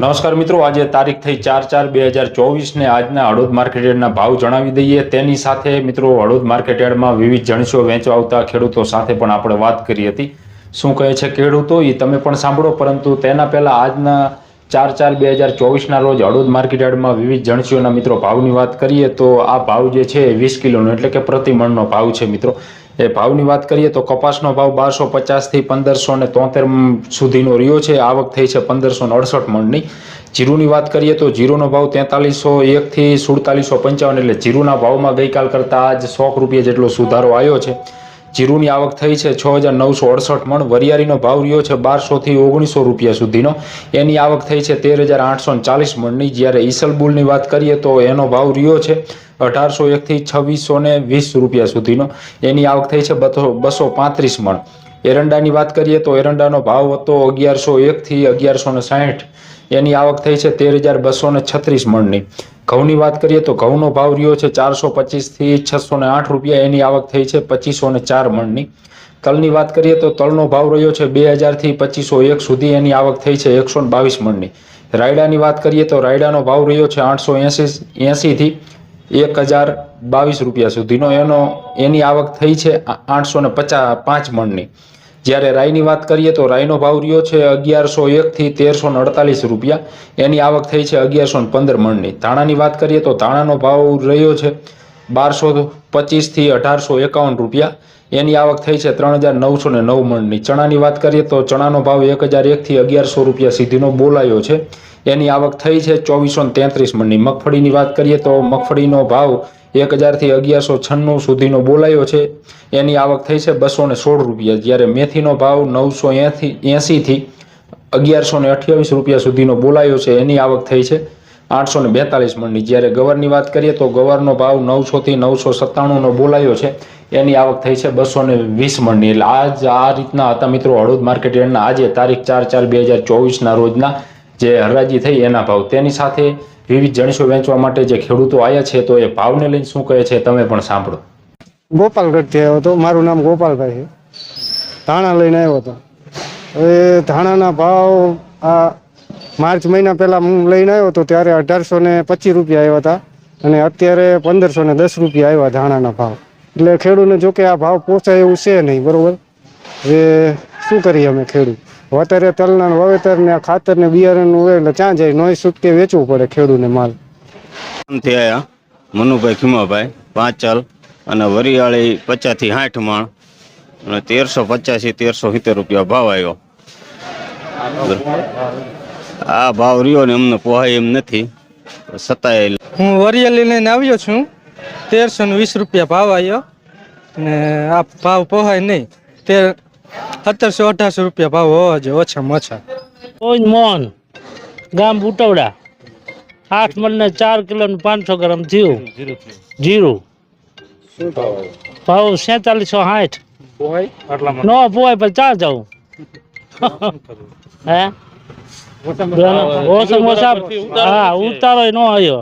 નમસ્કાર મિત્રો, આજે તારીખ થઈ ચાર ચાર બે હજાર ચોવીસને આજના હળોદ માર્કેટયાર્ડના ભાવ જણાવી દઈએ. તેની સાથે મિત્રો, હળોદ માર્કેટયાર્ડમાં વિવિધ જણસીઓ વેચવા આવતા ખેડૂતો સાથે પણ આપણે વાત કરી હતી. શું કહે છે ખેડૂતો? એ તમે પણ સાંભળો, પરંતુ તેના પહેલાં આજના ચાર ચાર બે હજાર ચોવીસના રોજ હળોદ માર્કેટયાર્ડમાં વિવિધ જણસીઓના મિત્રો ભાવની વાત કરીએ તો આ ભાવ જે છે વીસ કિલોનો એટલે કે પ્રતિમણનો ભાવ છે મિત્રો. એ ભાવની વાત કરીએ તો કપાસનો ભાવ બારસો પચાસથી પંદરસો ને તોતેર સુધીનો રહ્યો છે. આવક થઈ છે પંદરસો ને અડસઠ મણની. જીરુની વાત કરીએ તો જીરુનો ભાવ તેતાલીસો એકથી સુડતાલીસો પંચાવન એટલે જીરુના ભાવમાં ગઈકાલ કરતાં આજ સો રૂપિયા જેટલો સુધારો આવ્યો છે. જીરુની આવક થઈ છે છ હજાર નવસો અડસઠ મણ. વરિયાળીનો ભાવ રહ્યો છે બારસોથી ઓગણીસો રૂપિયા સુધીનો. એની આવક થઈ છે તેર હજાર આઠસો ચાલીસ મણની. જ્યારે ઈસલબુલની વાત કરીએ તો એનો ભાવ રહ્યો છે અઢારસો એકથી છવ્વીસો વીસ રૂપિયા સુધીનો. એની આવક થઈ છે બસો પાંત્રીસ મણ. એરંડાની વાત કરીએ તો એરંડાનો ભાવ હતો અગિયારસો એકથી અગિયારસો ને સાહીઠ. એની આવક થઈ છે તેર હજાર બસો ને છત્રીસ મણની. ઘઉંની વાત કરીએ તો ઘઉંનો ભાવ રહ્યો છે ચારસો પચીસથી છસો ને આઠ રૂપિયા. એની આવક થઈ છે પચીસો ને ચાર મણની. તલની વાત કરીએ તો તલનો ભાવ રહ્યો છે બે હજારથી પચીસો એક સુધી. એની આવક થઈ છે એકસો ને બાવીસ મણની. રાયડાની વાત કરીએ તો રાયડાનો ભાવ રહ્યો છે આઠસો એંસી એંસીથી એક હજાર બાવીસ રૂપિયા સુધીનો એનો, એની આવક થઈ છે આઠસો ને પચાસ, પાંચ મણની. જ્યારે રાઈની વાત કરીએ તો રાઈનો ભાવ રહ્યો છે અગિયારસો એકથી તેરસો ને અડતાલીસ રૂપિયા. એની આવક થઈ છે અગિયારસો ને પંદર મણની. ધાણાની વાત કરીએ તો ધાણાનો ભાવ રહ્યો છે બારસો પચીસથી અઢારસો એકાવન રૂપિયા. એની આવક થઈ છે ત્રણ હજાર નવસો ને નવ મણની. ચણાની વાત કરીએ તો ચણાનો ભાવ એક હજાર એકથી અગિયારસો રૂપિયા સુધીનો બોલાયો છે. એની આવક થઈ છે ચોવીસો ને તેત્રીસ મણની. મગફળીની વાત કરીએ તો મગફળીનો ભાવ એક હજારથી અગિયારસો છન્નું સુધીનો બોલાયો છે. એની આવક થઈ છે બસો સોળ રૂપિયા. જ્યારે મેથીનો ભાવ નવસો એથી એંસીથી અગિયારસો ને અઠ્યાવીસ રૂપિયા સુધીનો બોલાયો છે. એની આવક થઈ છે આઠસો ને બેતાલીસ મણની. જ્યારે ગવરની વાત કરીએ તો ગવરનો ભાવ નવસોથી નવસો સત્તાણુંનો બોલાયો છે. એની આવક થઈ છે બસો ને વીસ મણની. એટલે આજ આ રીતના હતા મિત્રો હળવદ માર્કેટ યાર્ડના આજે તારીખ ચાર ચાર બે હજાર ચોવીસના રોજના જે હરાજી થઈ એના ભાવ. તેની સાથે વિવિધ જણસો વેચવા માટે જે ખેડૂતો આવ્યા છે તો એ ભાવને લઈને શું કહે છે તમે પણ સાંભળો. ગોપાલગઢથી આવ્યો હતો. મારું નામ ગોપાલભાઈ છે. ધાણા લઈને આવ્યો હતો. હવે ધાણાના ભાવ આ માર્ચ મહિના પહેલાં હું લઈને આવ્યો હતો ત્યારે અઢારસો ને પચીસ રૂપિયા આવ્યા હતા. અને અત્યારે પંદરસો ને દસ રૂપિયા આવ્યા ધાણાના ભાવ. એટલે ખેડૂતને જો કે આ ભાવ પોસાય એવું છે નહીં બરોબર? હવે શું કરીએ અમે ખેડૂત? અત્યારે તલના વાવેતર ને આ ખાતર ને બિયારણનું હોય એટલે ત્યાં જાય? નોય છૂટકે વેચવું પડે ખેડૂતને માલ. થયા આયા મનુભાઈ ખીમાભાઈ પાંચલ અને વરિયાળી પચાસથી સાઠ માણ. અને તેરસો પચાસી તેરસો સિત્તેર રૂપિયા ભાવ આવ્યો. આ ભાવ રહ્યો ને અમને પોહાય એમ નથી. છતાંય હું વરિયાળી લઈને આવ્યો છું. તેરસો ને વીસ રૂપિયા ભાવ આવ્યો ને આ ભાવ પોહાય નહીં. તેર સત્તરસો અઢારસો રૂપિયા ભાવ હોવા જોઈએ ઓછામાં ઓછા. ઓઈન મોહન ગામ બુટવડા આઠ મણને ચાર કિલો ને પાંચસો ગ્રામ થયું. જીરું. ભાવ સેતાલીસો સાઠ નો પોવાય પછી ચા જાઉં. હે? ઓછા. હા ઉતારો નો આવ્યો